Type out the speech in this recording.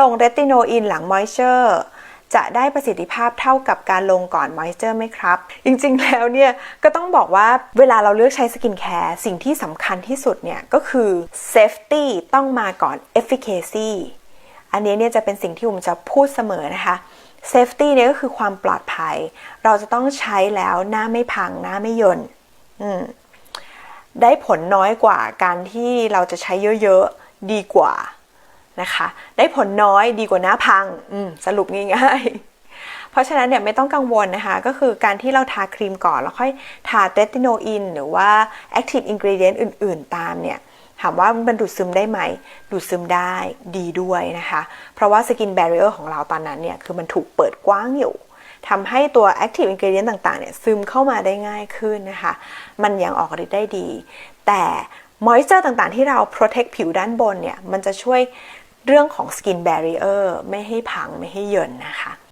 ลงเรติโนอินหลังมอยเจอร์จะได้ประสิทธิภาพเท่ากับการลงก่อนมอยเจอร์ไหมครับ จริงๆแล้วเนี่ย ก็ต้องบอกว่าเวลาเราเลือกใช้สกินแคร์สิ่งที่สำคัญที่สุดเนี่ย ก็คือ safety ต้องมาก่อน efficacy อันนี้เนี่ยจะเป็นสิ่งที่ผมจะพูดเสมอนะคะ safety เนี่ยก็คือความปลอดภัย เราจะต้องใช้แล้วหน้าไม่พังหน้าไม่ยนได้ผลน้อยกว่าการที่เราจะใช้เยอะๆ ดีกว่า นะคะ ได้ผลน้อยดีกว่าหน้าพังอืสรุปง่ายๆ เพราะฉะนั้นเนี่ยไม่ต้องกังวลนะคะ ก็คือการที่เราทาครีมก่อน แล้วค่อยทาเรติโนอินหรือว่า active ingredient อื่น ๆ ตามเนี่ยถามว่ามันดูดซึมได้ไหม ดูดซึมได้ดีด้วยนะคะ เพราะว่าสกิน barrier ของเราตอนนั้นเนี่ย คือมันถูกเปิดกว้างอยู่ทำให้ตัว active ingredient ต่างๆ เนี่ย ซึมเข้ามาได้ง่ายขึ้นนะคะ มันยังออกฤทธิ์ได้ดี แต่ moisture ต่างๆ ที่เรา protect ผิวด้านบนเนี่ย มันจะช่วย เรื่องของ skin barrier ไม่ให้พังไม่ให้เยินนะคะ